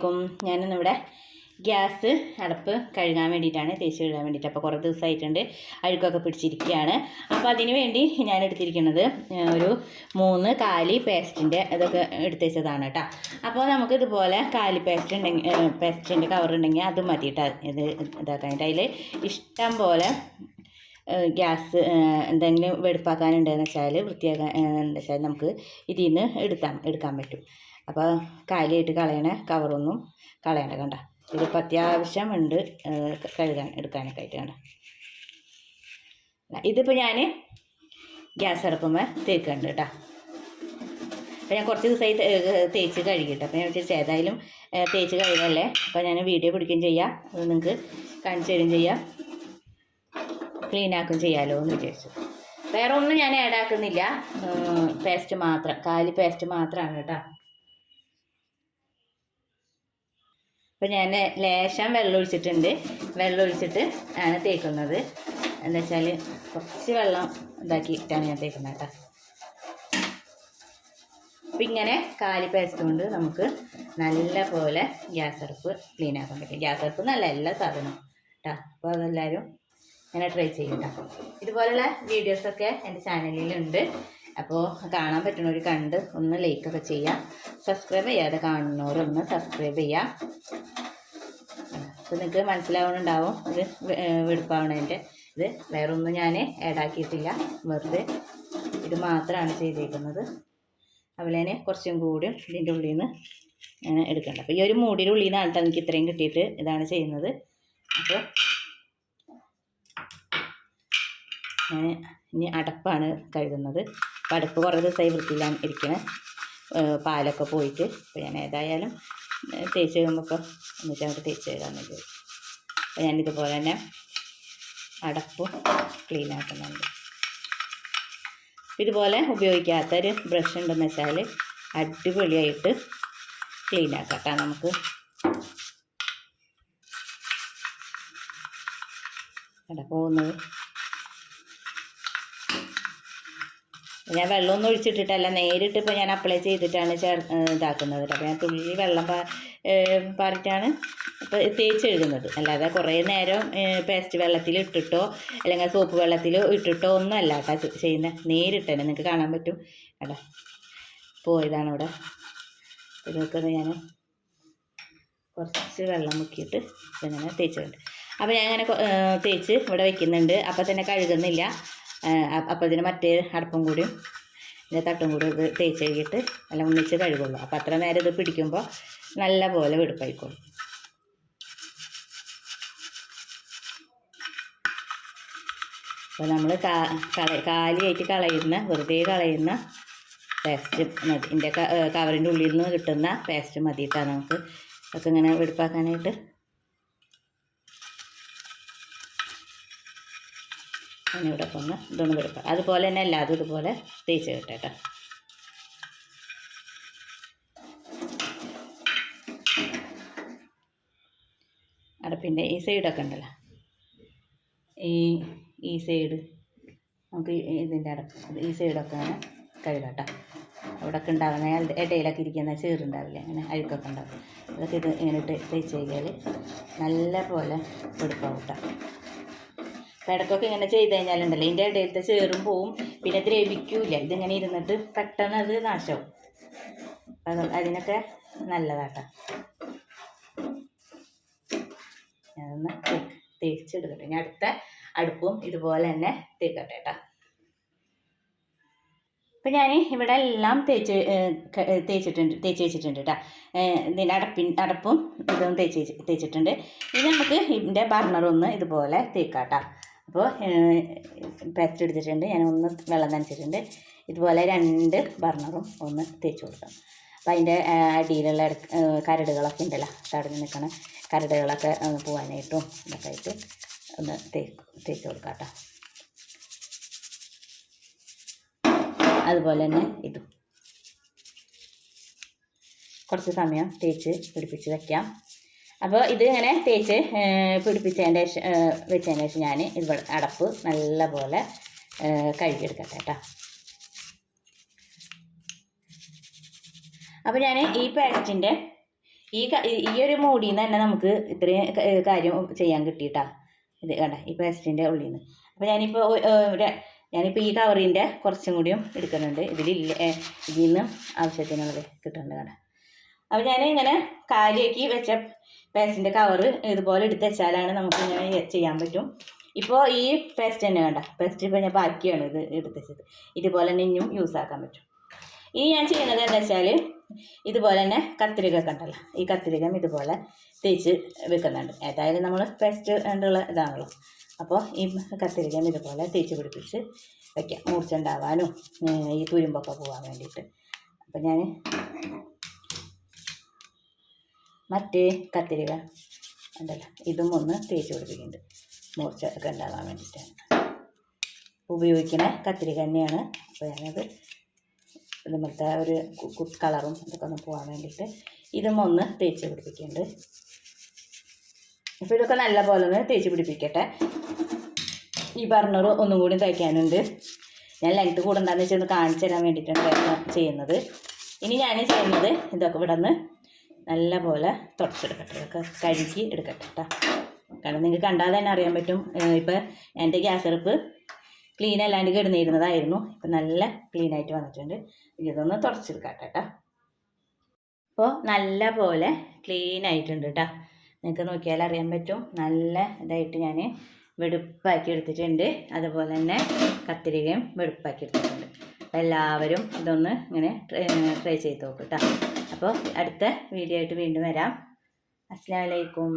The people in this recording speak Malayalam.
അലൈക്കും ഞാനിന്നിവിടെ ഗ്യാസ് അടപ്പ് കഴുകാൻ വേണ്ടിയിട്ടാണ് തേച്ച് കഴുകാൻ വേണ്ടിയിട്ട്. അപ്പോൾ കുറേ ദിവസമായിട്ടുണ്ട്. അഴുക്കൊക്കെ പിടിച്ചിരിക്കുകയാണ്. അപ്പോൾ അതിന് വേണ്ടി ഞാൻ എടുത്തിരിക്കുന്നത് ഒരു മൂന്ന് കാലി പേസ്റ്റിന്റെ ഇതൊക്കെ എടുത്തുവെച്ചതാണ് കേട്ടോ. അപ്പോൾ നമുക്ക് ഇതുപോലെ കാലി പേസ്റ്റ് ഉണ്ടെങ്കിൽ പേസ്റ്റിന്റെ കവർ ഉണ്ടെങ്കിൽ അത് മതി കേട്ടോ. ഇത് ഇതാക്കാനായിട്ട്. അതിൽ ഇഷ്ടം പോലെ ഗ്യാസ് എന്തെങ്കിലും വെടുപ്പാക്കാനുണ്ടെന്ന് വെച്ചാൽ വൃത്തിയാക്കാൻ എന്താ വെച്ചാൽ നമുക്ക് ഇതിൽ നിന്ന് എടുത്താൽ എടുക്കാൻ പറ്റും. അപ്പോൾ കാലിയായിട്ട് കളയണ കവറൊന്നും കളയണ്ട കണ്ട. ഇതിപ്പോൾ അത്യാവശ്യം ഉണ്ട് കഴുകാൻ എടുക്കാനൊക്കെ ആയിട്ട് കണ്ട. ഇതിപ്പോൾ ഞാൻ ഗ്യാസ് അടുപ്പുമ്പോൾ തേക്കുന്നുണ്ട് കേട്ടോ. അപ്പോൾ ഞാൻ കുറച്ച് ദിവസമായി തേച്ച് കഴുകിയിട്ട് അപ്പോൾ ഞാൻ വിചാരിച്ചു ഏതായാലും തേച്ച് കഴുകല്ലേ? അപ്പോൾ ഞാൻ വീഡിയോ പിടിക്കുകയും ചെയ്യാം. അത് നിങ്ങൾക്ക് കാണിച്ചു തരികയും ചെയ്യാം. ക്ലീൻ ആക്കും ചെയ്യാമല്ലോ എന്ന് വിചാരിച്ചു. വേറെ ഒന്നും ഞാൻ ആഡ് ആക്കുന്നില്ല. പേസ്റ്റ് മാത്രം കാലി പേസ്റ്റ് മാത്രമാണ് കേട്ടോ. അപ്പോൾ ഞാൻ ലേശം വെള്ളം ഒഴിച്ചിട്ടുണ്ട്. വെള്ളം ഒഴിച്ചിട്ട് ആണ് തേക്കുന്നത്. എന്താ വെച്ചാൽ കുറച്ച് വെള്ളം ഇതാക്കിയിട്ടാണ് ഞാൻ തേക്കുന്നത് കേട്ടോ അപ്പം ഇങ്ങനെ കാലി പേസ്റ്റ് കൊണ്ട് നമുക്ക് നല്ല പോലെ ഗ്യാസ് അടുപ്പ് ക്ലീൻ ആക്കാൻ പറ്റും. ഗ്യാസ് അടുപ്പ് നല്ല എല്ലാ സാധനവും കേട്ടോ അപ്പോൾ അതെല്ലാവരും ഇങ്ങനെ ട്രൈ ചെയ്യും കേട്ടോ ഇതുപോലുള്ള വീഡിയോസൊക്കെ എന്റെ ചാനലിലുണ്ട് അപ്പോൾ കാണാൻ പറ്റുന്നവർ കണ്ട് ഒന്ന് ലൈക്കൊക്കെ ചെയ്യാം. സബ്സ്ക്രൈബ് ചെയ്യാതെ കാണുന്നവരൊന്ന് സബ്സ്ക്രൈബ് ചെയ്യാം. അപ്പോൾ നിങ്ങൾക്ക് മനസ്സിലാവുന്നുണ്ടാവും ഇത് വെടുപ്പാവണതിന്റെ ഇത് വേറെ ഒന്നും ഞാൻ ആഡാക്കിയിട്ടില്ല വെറുതെ ഇത് മാത്രമാണ് ചെയ്തേക്കുന്നത്. അതുപോലെ കുറച്ചും കൂടി ഇതിന്റെ ഉള്ളിൽ നിന്ന് ഞാൻ എടുക്കേണ്ടത് അപ്പോൾ ഈ ഒരു മൂടിയുടെ ഉള്ളിൽ നിന്നാണ് കേട്ടോ എനിക്ക് ഇത്രയും കിട്ടിയിട്ട് ഇതാണ് ചെയ്യുന്നത്. അപ്പോൾ ഞാൻ ഇനി അടപ്പാണ് കഴുകുന്നത്. അപ്പോൾ അടപ്പ് കുറേ ദിവസമായി വൃത്തിയിലാണ് ഇരിക്കുന്നത് പാലൊക്കെ പോയിട്ട് അപ്പോൾ ഞാൻ ഏതായാലും തേച്ച് കഴിയുമ്പോൾ എന്നിട്ട് അങ്ങോട്ട് തേച്ച് കഴുകാമെന്ന് ചോദിച്ചു അപ്പോൾ ഞാനിതുപോലെ തന്നെ അടപ്പും ക്ലീൻ ആക്കുന്നുണ്ട്. ഇതുപോലെ ഉപയോഗിക്കാത്തൊരു ബ്രഷ് ഉണ്ടെന്ന് വെച്ചാൽ അടിപൊളിയായിട്ട് ക്ലീൻ ആക്കാം നമുക്ക്. അടപ്പ് പോകുന്നത്. ഞാൻ വെള്ളമൊന്നും ഒഴിച്ചിട്ടിട്ടല്ല. നേരിട്ട് ഇപ്പോൾ ഞാൻ അപ്ലൈ ചെയ്തിട്ടാണ് ചേർ ഇതാക്കുന്നത്. അപ്പോൾ ഞാൻ തുള്ളി വെള്ളം പാ പാറിട്ടാണ് ഇപ്പോൾ തേച്ച് എഴുതുന്നത് അല്ലാതെ കുറേ നേരം പേസ്റ്റ് വെള്ളത്തിൽ ഇട്ടിട്ടോ അല്ലെങ്കിൽ സോപ്പ് വെള്ളത്തിൽ ഇട്ടിട്ടോ ഒന്നും അല്ല കേട്ടോ ചെയ്യുന്നത് നിങ്ങൾക്ക് കാണാൻ പറ്റും. കേട്ടോ പോയതാണ് ഇവിടെ. ഇതൊക്കെ ഞാൻ കുറച്ച് വെള്ളം മുക്കിയിട്ട് ഇങ്ങനെ തേച്ചിട്ടുണ്ട് അപ്പോൾ ഞാൻ ഇങ്ങനെ തേച്ച് ഇവിടെ വെക്കുന്നുണ്ട്. അപ്പോൾ തന്നെ കഴുകുന്നില്ല. അപ്പോൾ ഇതിന് മറ്റേ അടപ്പും കൂടിയും ഇതിന്റെ തട്ടും കൂടി ഇത് തേച്ച് കഴുകിയിട്ട് എല്ലാം ഒന്നിച്ച് കഴുകുള്ളൂ. അപ്പോൾ അത്ര നേരം ഇത് പിടിക്കുമ്പോൾ നല്ല പോലെ വെടുപ്പായിക്കോളും. അപ്പോൾ നമ്മൾ കാലിയായിട്ട് കളയുന്ന വെറുതെ കളയുന്ന പേസ്റ്റ് മതി. ഇതിന്റെ കവറിന്റെ ഉള്ളിൽ നിന്ന് കിട്ടുന്ന പേസ്റ്റ് മതിയിട്ടാണ് നമുക്ക്. ഒക്കെ ഇങ്ങനെ വെടുപ്പാക്കാനായിട്ട് ഇവിടെ ഒന്ന് ഇതൊന്ന് വെടുക്കാം അതുപോലെ തന്നെ എല്ലാതും ഇതുപോലെ തേച്ച് കിട്ടട്ടോ അടപ്പിന്റെ ഈ സൈഡൊക്കെ ഉണ്ടല്ലോ. ഈ ഈ സൈഡ് നമുക്ക് ഇതിന്റെ അടപ്പ് ഈ സൈഡൊക്കെ അങ്ങനെ അവിടെ അവിടെയൊക്കെ ഉണ്ടാകുന്ന ഇട- ഇടയിലൊക്കെ ഇരിക്കുന്ന ചേറുണ്ടാവില്ല അങ്ങനെ അഴുക്കൊക്കെ ഉണ്ടാവും. അതൊക്കെ ഇത് ഇങ്ങനെ ഇട്ട് തേച്ച് കഴിഞ്ഞാൽ നല്ല പോലെ വെടുപ്പാവും കേട്ടോ. അപ്പോൾ ഇടയ്ക്കൊക്കെ ഇങ്ങനെ ചെയ്ത് കഴിഞ്ഞാലുണ്ടല്ലോ. ഇതിന്റെ ഇടയിലത്തെ ചേറും പോവും പിന്നെ ദ്രവിക്കൂല ഇതിങ്ങനെ ഇരുന്നിട്ട് പെട്ടെന്ന് അത് നാശവും. അത് അതിനൊക്കെ നല്ലതാട്ടോ. ഞാനൊന്ന് തേച്ചെടുക്കട്ടെ ഞാൻ അടുത്ത അടുപ്പും ഇതുപോലെ തന്നെ തേക്കട്ടെ കേട്ടോ ഇപ്പം ഞാൻ ഇവിടെ എല്ലാം തേച്ച് തേച്ചിട്ടുണ്ട് തേച്ച് വെച്ചിട്ടുണ്ട് കേട്ടോ ഇതിന്റെ അടപ്പിൻ അടപ്പും ഇതും തേച്ച് തേച്ചിട്ടുണ്ട്. ഇനി നമുക്ക് ഇതിന്റെ ബർണറൊന്ന് ഇതുപോലെ തേക്കാം കേട്ടോ അപ്പോൾ പേസ്റ്റ് എടുത്തിട്ടുണ്ട്. ഞാൻ ഒന്ന് വെള്ളം നനച്ചിട്ടുണ്ട്. ഇതുപോലെ രണ്ട് ബർണറും ഒന്ന് തേച്ച് കൊടുക്കാം. അപ്പോൾ അതിന്റെ അടിയിലുള്ള കരടുകളൊക്കെ ഉണ്ടല്ലോ തടഞ്ഞ് നിൽക്കണ. കരടുകളൊക്കെ പോകാനായിട്ടും ഇതൊക്കെ ആയിട്ട് ഒന്ന് തേക്ക് തേച്ച് കൊടുക്കാം കേട്ടോ. അതുപോലെ തന്നെ ഇതും. കുറച്ച് സമയം തേച്ച് പിടിപ്പിച്ച് വെക്കാം. അപ്പോൾ ഇത് ഇങ്ങനെ തേച്ച് പിടിപ്പിച്ചതിന്റെ ശേഷം വെച്ചതിന് ശേഷം ഞാൻ ഇത് അടപ്പ് നല്ലപോലെ കഴുകിയെടുക്കട്ടെ കേട്ടോ അപ്പോൾ ഞാൻ ഈ പാക്കറ്റിന്റെ ഈ ഈ- ഒരു മൂടിയിൽ നിന്ന് തന്നെ നമുക്ക് ഇത്രയും കാര്യം ചെയ്യാൻ കിട്ടിയിട്ടാ. ഇത് കണ്ട ഈ പേസ്റ്റിന്റെ ഉള്ളിൽ നിന്ന് അപ്പോൾ ഞാനിപ്പോൾ ഞാനിപ്പോൾ ഈ കവറിന്റെ കുറച്ചും കൂടിയും എടുക്കുന്നുണ്ട്. ഇതിലില്ല ഇതിൽ നിന്ന് ആവശ്യത്തിനുള്ളത് കിട്ടുന്നുണ്ട് കണ്ട. അപ്പോൾ ഞാൻ ഇങ്ങനെ കാലിയാക്കി വെച്ച പേസ്റ്റിന്റെ കവറ് ഇതുപോലെ എടുത്ത് വെച്ചാലാണ് നമുക്ക് ഇങ്ങനെ ചെയ്യാൻ പറ്റും. ഇപ്പോൾ ഈ പേസ്റ്റ് തന്നെ വേണ്ട പേസ്റ്റ് ഇപ്പോൾ ഞാൻ ബാക്കിയാണ് ഇത് എടുത്ത് വെച്ചത്. ഇതുപോലെ തന്നെ ഇനിയും യൂസ് ആക്കാൻ പറ്റും. ഇനി ഞാൻ ചെയ്യുന്നത് എന്താ വെച്ചാൽ ഇതുപോലെ തന്നെ കത്തിരിക ഒക്കെ ഉണ്ടല്ലോ. ഈ കത്തിരികം ഇതുപോലെ തേച്ച് വെക്കുന്നുണ്ട്. ഏതായാലും നമ്മൾ പേസ്റ്റ് ഉള്ള ഇതാണല്ലോ. അപ്പോൾ ഈ കത്തിരികം ഇതുപോലെ തേച്ച് പിടിപ്പിച്ച് വയ്ക്കാം മൂർച്ച ഉണ്ടാവാനും ഈ തുരുമ്പൊക്കെ പോകാൻ വേണ്ടിയിട്ട്. അപ്പോൾ ഞാൻ മറ്റേ കത്തിരിക ഉണ്ടല്ലോ. ഇതും ഒന്ന് തേച്ച് പിടിപ്പിക്കുന്നുണ്ട്. മൂർച്ച ഒക്കെ ഉണ്ടാകാൻ വേണ്ടിയിട്ടാണ്. ഉപയോഗിക്കുന്ന കത്തിരിക തന്നെയാണ്. അപ്പോൾ ഞാനത് ഇതുപോലത്തെ ഒരു കളറും ഇതൊക്കെ ഒന്ന് പോകാൻ വേണ്ടിയിട്ട് ഇതും ഒന്ന് തേച്ച് പിടിപ്പിക്കുന്നുണ്ട്. അപ്പോൾ ഇതൊക്കെ നല്ല പോലെ ഒന്ന് തേച്ച് പിടിപ്പിക്കട്ടെ. ഈ പറഞ്ഞൊരു ഒന്നും കൂടി തയ്ക്കാനുണ്ട് ഞാൻ ലെങ്ത് കൂടണ്ടെന്ന് വെച്ചാൽ ഒന്ന് കാണിച്ചു തരാൻ വേണ്ടിയിട്ടാണ് ചെയ്യുന്നത്. ഇനി ഞാൻ ചെയ്യുന്നത് ഇതൊക്കെ ഇവിടെ നിന്ന് നല്ല പോലെ തുടച്ചെടുക്കട്ടെ. ഇതൊക്കെ കഴുകി എടുക്കട്ടെ കേട്ടോ കാരണം നിങ്ങൾക്ക് കണ്ടാൽ തന്നെ അറിയാൻ പറ്റും ഇപ്പം എന്റെ ഗ്യാസ് അടുപ്പ് ക്ലീൻ അല്ലാണ്ട് കിടന്നിരുന്നതായിരുന്നു. ഇപ്പം നല്ല ക്ലീൻ ആയിട്ട് വന്നിട്ടുണ്ട്. ഇതൊന്ന് തുടച്ചെടുക്കാം കേട്ടോ അപ്പോൾ നല്ല പോലെ ക്ലീൻ ആയിട്ടുണ്ട് കേട്ടോ നിങ്ങൾക്ക് നോക്കിയാൽ അറിയാൻ പറ്റും നല്ല ഇതായിട്ട് ഞാൻ വെടുപ്പാക്കി എടുത്തിട്ടുണ്ട്. അതുപോലെ തന്നെ കത്തിരികയും വെടുപ്പാക്കി എടുത്തിട്ടുണ്ട്. എല്ലാവരും ഇതൊന്ന് ഇങ്ങനെ ട്രൈ ചെയ്ത് നോക്കും കേട്ടോ അപ്പോൾ അടുത്ത വീഡിയോ ആയിട്ട് വീണ്ടും വരാം. അസ്സാം വലൈക്കും